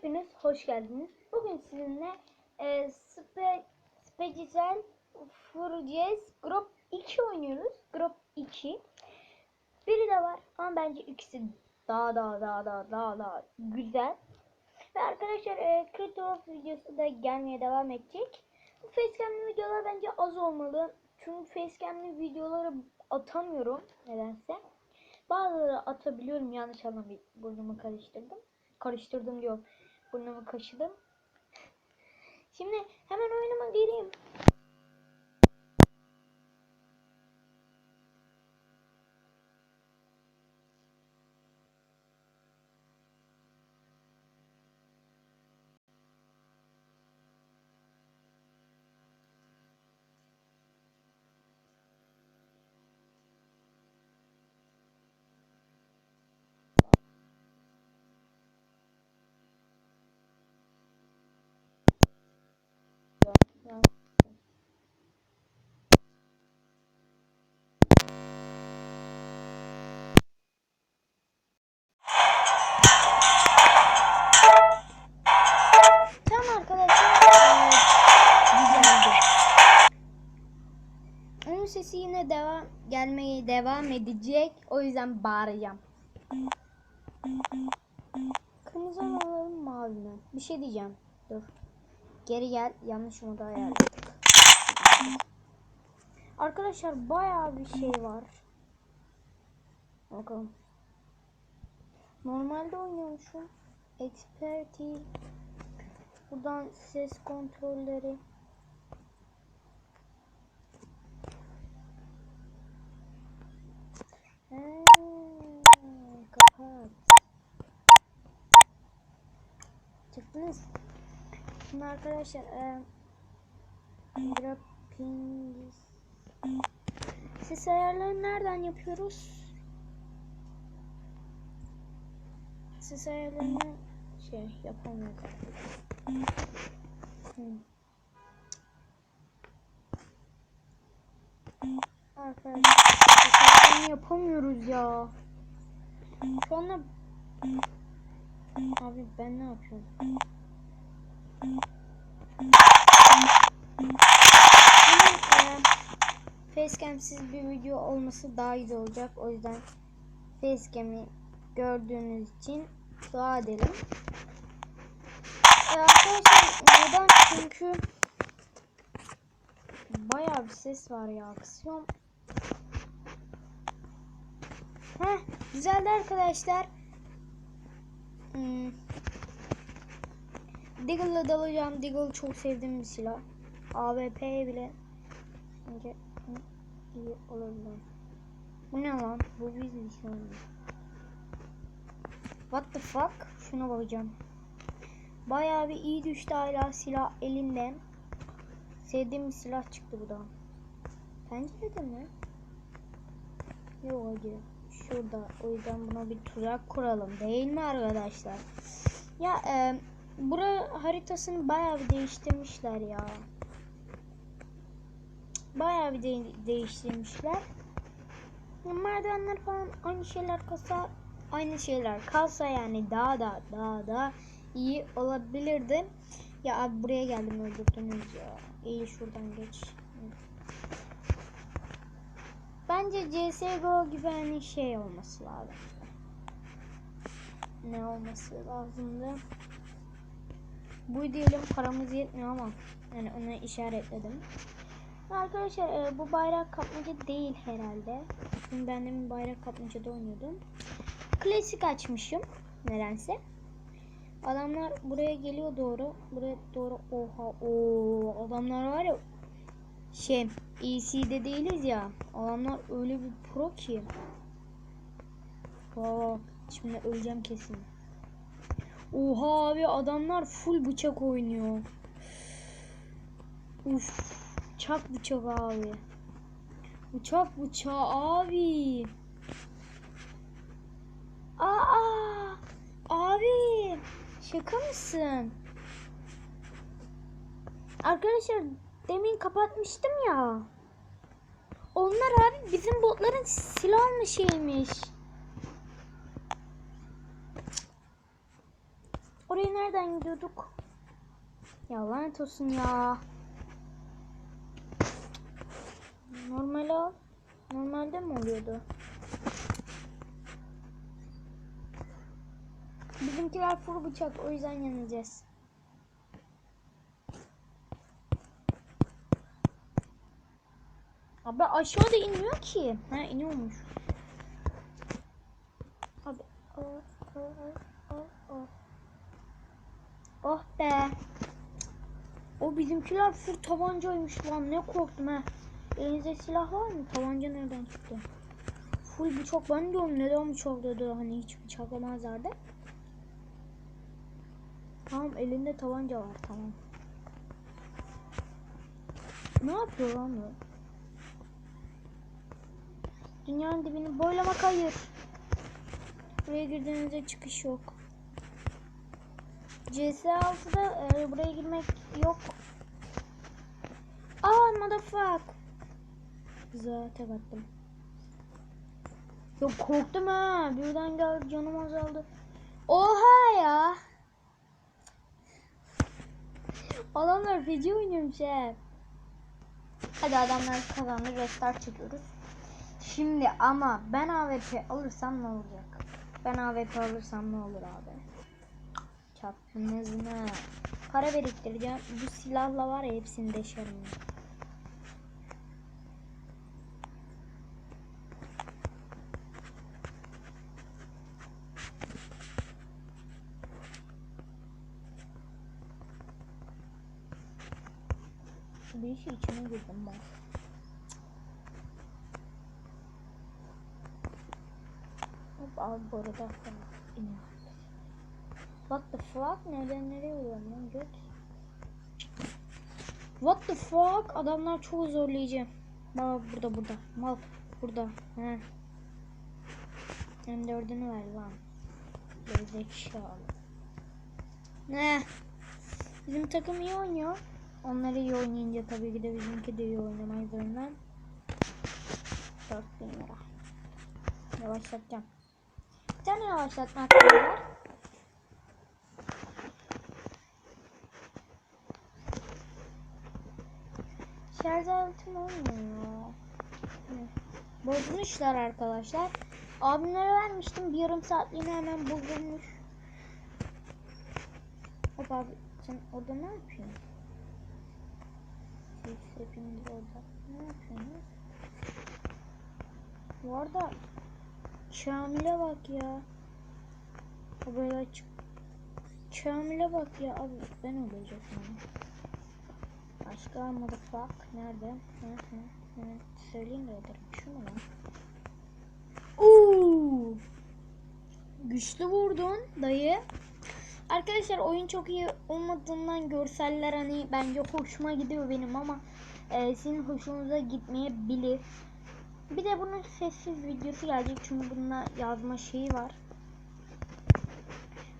Hepiniz hoş geldiniz. Bugün sizinle e, Spe, Special Forges Group 2 oynuyoruz. Group 2. Biri de var ama bence ikisi daha daha daha daha daha daha güzel. Ve arkadaşlar e, Crypto videosu da gelmeye devam edecek. Bu facecam'li videolar bence az olmalı. Çünkü facecam'li videoları atamıyorum nedense. Bazıları atabiliyorum yanlış anlamayın. Burnumu karıştırdım. Karıştırdım diyor. Burnumu kaşıdım. Şimdi hemen oyunuma gireyim. Devam edecek. O yüzden bağıracağım. Kırmızı mı alalım mavi? Bir şey diyeceğim. Dur. Geri gel. Yanlış moda ayarladık. Arkadaşlar bayağı bir şey var. Bakalım. Normalde oynuyormuşum. Expertise. Buradan ses kontrolleri. Şimdi arkadaşlar e, dropping ses ayarlarını nereden yapıyoruz? Ses ayarlarını şey yapamıyorum. Hı. Arkadaşlar yapamıyoruz ya. Şu anda Abi ben ne yapıyorum? Ama, e, Facecam'siz bir video olması daha iyi olacak. O yüzden Facecam'i gördüğünüz için dua edelim. E, arkadaşlar neden? Çünkü bayağı bir ses var ya. Kısıyorum. Heh, güzeldi arkadaşlar. Hmm. Deagle'la dalacağım. Deagle çok sevdiğim bir silah. AWP bile bence iyi olabilir. Bu ne lan? Bu biz bir şey olmuyor. What the fuck? Şuna bakacağım. Bayağı bir iyi düştü hala silah elimden. Sevdiğim bir silah çıktı bu da. Pencerede mi? Yok acı. Şurada. O yüzden buna bir tuzak kuralım. Değil mi arkadaşlar? Ya e, bura haritasını bayağı bir değiştirmişler ya. Bayağı bir de- değiştirmişler. Ya merdivenler falan aynı şeyler kalsa aynı şeyler kalsa yani daha da daha da iyi olabilirdi. Ya abi buraya geldim öldürdünüz ya. İyi şuradan geç. Bence CSGO gibi hani şey olması lazım. Ne olması lazımdı? Bu diyelim paramız yetmiyor ama yani onu işaretledim. Arkadaşlar e, bu bayrak kapmaca değil herhalde. Çünkü ben de bayrak kapmacada oynuyordum. Klasik açmışım nedense. Adamlar buraya geliyor doğru. Buraya doğru oha o adamlar var ya şey EC'de değiliz ya. Adamlar öyle bir pro ki. Aa, şimdi öleceğim kesin. Oha abi adamlar full bıçak oynuyor. Uf, bıçak bıçak abi. Bıçak bıçağı abi. Aa, abi şaka mısın? Arkadaşlar demin kapatmıştım ya. Onlar abi bizim botların silahlı şeymiş. Oraya nereden gidiyorduk? Ya lanet olsun ya. Normal al. Normalde mi oluyordu? Bizimkiler full bıçak o yüzden yeneceğiz. Abi aşağıda inmiyor ki. Ha iniyormuş. Abi. Oh, oh, oh, oh. Oh be. O bizimkiler full tabancaymış lan. Ne korktum ha. Elinizde silah var mı? Tabanca nereden çıktı? Full bıçak. Ben diyorum neden bıçak dedi. Hani hiç bıçaklamazlardı. Tamam elinde tabanca var tamam. Ne yapıyor lan bu? Dünyanın dibini boylamak hayır. Buraya girdiğinizde çıkış yok. CS6'da e, buraya girmek yok. Aa motherfuck. Güzel tek attım. Yok korktum ha. Birden geldi canım azaldı. Oha ya. Adamlar feci oynuyormuş he. Hadi adamlar kazandı. Restart çekiyoruz. Şimdi ama ben AWP alırsam ne olacak? Ben AWP alırsam ne olur abi? Çapkınızına. Para biriktireceğim. Bu silahla var ya hepsini deşerim. Bir işi içine girdim ben. Hop abi bu arada iniyor. What the fuck? Nereden nereye vuruyorum lan göt? What the fuck? Adamlar çok zorlayıcı. Bak burada burada. Mal burada. He. Hem dördünü ver lan. Gerizekalı. Ne? Bizim takım iyi oynuyor. Onları iyi oynayınca tabii ki de bizimki de iyi oynamayı zorundan. 4000 lira. Yavaşlatacağım. Bir tane yavaşlatma hakkı var. Şarj aletim olmuyor. Bozmuşlar arkadaşlar. Abimlere vermiştim. Bir yarım saatliğine hemen bozulmuş. Hop abi sen orada ne yapıyorsun? Orada ne yapıyorsunuz? Bu arada Şamil'e bak ya. O böyle açık. Şamil'e bak ya abi ben olacağım. Başka motherfuck nerede? Hı hı hı. Söyleyeyim de ederim. Şu mu lan? Oo! Güçlü vurdun dayı. Arkadaşlar oyun çok iyi olmadığından görseller hani bence hoşuma gidiyor benim ama e, sizin hoşunuza gitmeyebilir. Bir de bunun sessiz videosu gelecek çünkü bunda yazma şeyi var.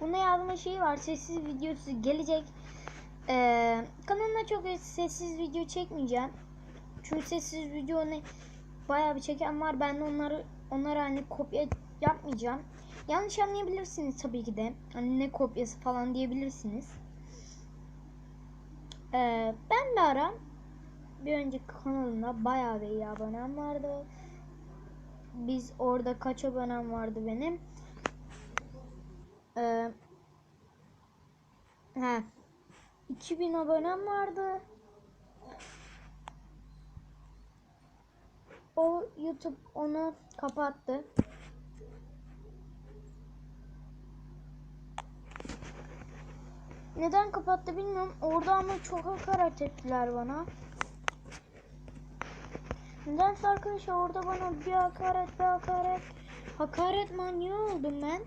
Bunda yazma şeyi var. Sessiz videosu gelecek. Ee, kanalıma çok sessiz video çekmeyeceğim. Çünkü sessiz video ne bayağı bir çeken var. Ben de onları onlara hani kopya yapmayacağım. Yanlış anlayabilirsiniz tabii ki de. Hani ne kopyası falan diyebilirsiniz. Ee, ben de ara bir önceki kanalımda bayağı bir iyi abonem vardı. Biz orada kaç abonem vardı benim? Ee, he, 2000 abonem vardı. O YouTube onu kapattı. Neden kapattı bilmiyorum. Orada ama çok hakaret ettiler bana. Nedense arkadaşlar orada bana bir hakaret bir hakaret. Hakaret manyağı oldum ben.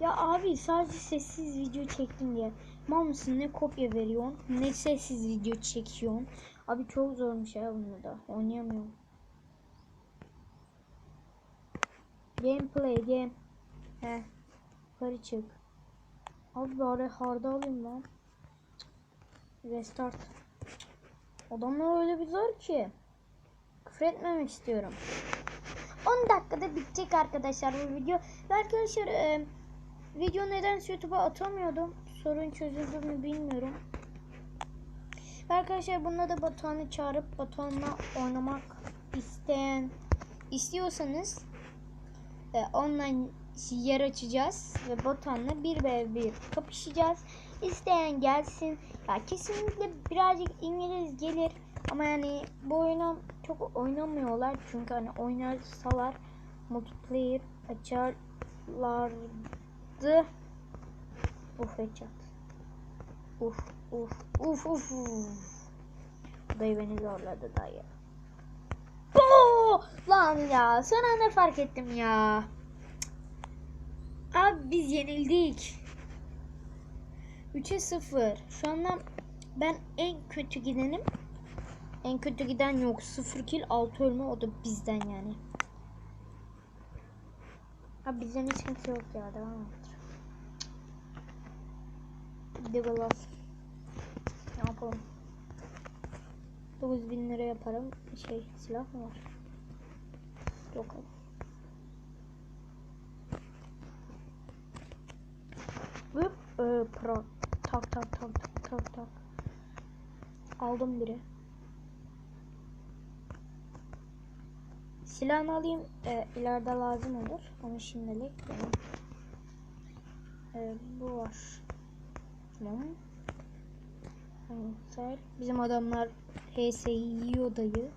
Ya abi sadece sessiz video çektim diye. Mal mısın ne kopya veriyorsun ne sessiz video çekiyorsun. Abi çok zormuş ya bunu da. Oynayamıyorum. Gameplay game. He. Yukarı çık. Abi bari harda alayım lan. Restart. Adamlar öyle bir zor ki. Küfür etmemek istiyorum. 10 dakikada bitecek arkadaşlar bu video. Ve arkadaşlar e, video neden YouTube'a atamıyordum. Sorun çözüldü mü bilmiyorum. Ve Arkadaşlar bunda da Batuhan'ı çağırıp Batuhan'la oynamak isteyen istiyorsanız e, online yer açacağız ve Batuhan'la bir ve bir kapışacağız. İsteyen gelsin. Ya kesinlikle birazcık İngiliz gelir ama yani bu oyunu çok oynamıyorlar çünkü hani oynarsalar multiplayer açarlardı. Uf headshot. Uf uf uf uf uf. Dayı beni zorladı dayı. Oo! Lan ya son anda fark ettim ya. Abi biz yenildik. 3'e 0. Şu anda ben en kötü gidenim. En kötü giden yok. 0 kill 6 ölme o da bizden yani. Abi bizden hiç kimse yok ya. Devam et. Off. Ne yapalım? 9000 lira yaparım. Şey silah mı var? Yok abi. Hıp, e, pro. Tak tak tak tak tak tak. Aldım biri. Silahını alayım. E, ileride lazım olur. Ama şimdilik benim. E, bu var. Tamam. Güzel. Bizim adamlar HS'yi yiyor dayı.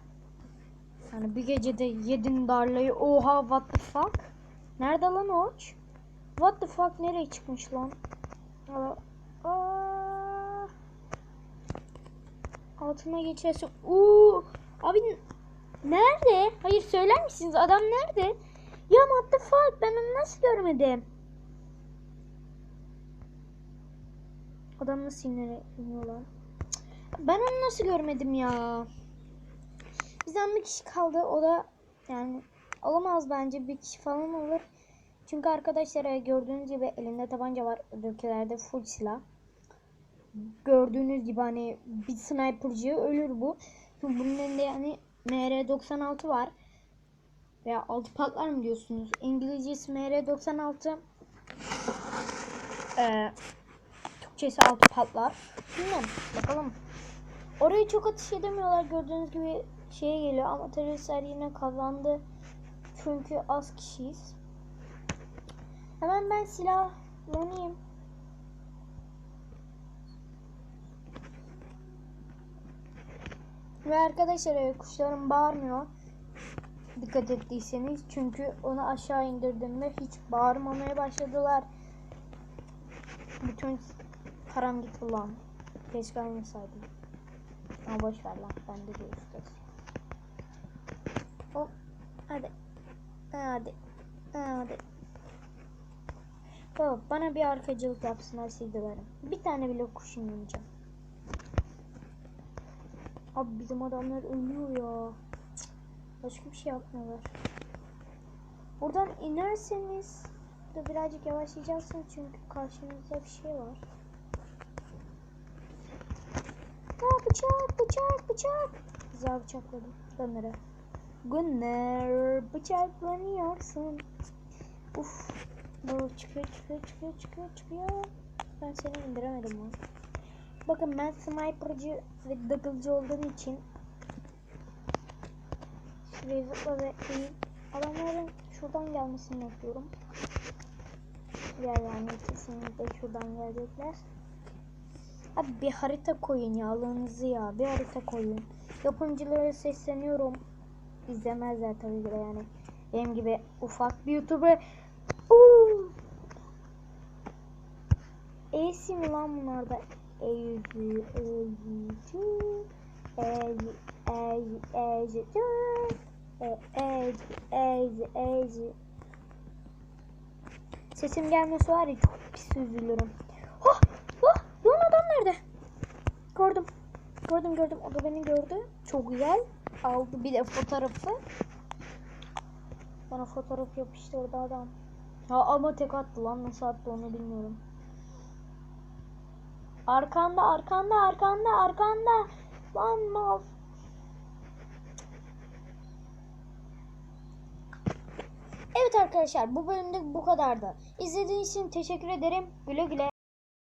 Yani bir gecede yedin darlayı. Oha what the fuck? Nerede lan oç? What the fuck nereye çıkmış lan? Aa. Altına geçerse. Uuu. Abi nerede? Hayır söyler misiniz? Adam nerede? Ya what the fuck? Ben onu nasıl görmedim? Adam nasıl iniyor lan? Ben onu nasıl görmedim ya? Bizden bir kişi kaldı. O da yani olamaz bence. Bir kişi falan olur. Çünkü arkadaşlar gördüğünüz gibi elinde tabanca var. Ülkelerde full silah. Gördüğünüz gibi hani bir sniperci ölür bu. Çünkü bunun elinde yani MR96 var. Veya altı patlar mı diyorsunuz? İngilizcesi MR96. Ee, Türkçesi altı patlar. Bilmiyorum. Bakalım. Orayı çok atış edemiyorlar. Gördüğünüz gibi şeye geliyor. Ama teröristler yine kazandı. Çünkü az kişiyiz. Hemen ben silahlanayım. Ve arkadaşlar e, kuşlarım bağırmıyor. Dikkat ettiyseniz. Çünkü onu aşağı indirdim ve hiç bağırmamaya başladılar. Bütün param gitti lan. Keşke almasaydım. Ama boş ver lan. Ben de görüşürüz. Hop. Hadi. Hadi. Hadi. Baba bana bir arkacılık yapsınlar sildilerim. Bir tane bile kuş inmeyeceğim. Abi bizim adamlar ölüyor ya. Başka bir şey yapmıyorlar. Buradan inerseniz da birazcık yavaşlayacaksın çünkü karşınızda bir şey var. Aa, bıçak bıçak bıçak. Güzel bıçakladım. Gunner'ı. Gunner bıçaklanıyorsun. Uf. Bu çıkıyor çıkıyor çıkıyor çıkıyor çıkıyor. Ben seni indiremedim lan. Bakın ben sniper'cı ve double'cı olduğum için şuraya ve eğil. Adamların şuradan gelmesini bekliyorum. Gel yani kesinlikle şuradan gelecekler. Abi bir harita koyun ya Allah'ınızı ya bir harita koyun. Yapımcılara sesleniyorum. İzlemezler tabii ki de yani. Benim gibi ufak bir youtuber. Uuu. E'si mi lan bunlar da? E'si, E'si, E'si, E'si, E'si, E'si, E'si, E'si. Sesim gelmesi var ya çok pis üzülürüm. Oh, oh, lan adam nerede? Gördüm. Gördüm gördüm. O da beni gördü. Çok güzel. Aldı bir de fotoğrafı. Bana fotoğraf yapıştırdı adam. Ya ama tek attı lan nasıl attı onu bilmiyorum. Arkanda arkanda arkanda arkanda. Lan mal. Evet arkadaşlar bu bölümde bu kadardı. İzlediğiniz için teşekkür ederim. Güle güle.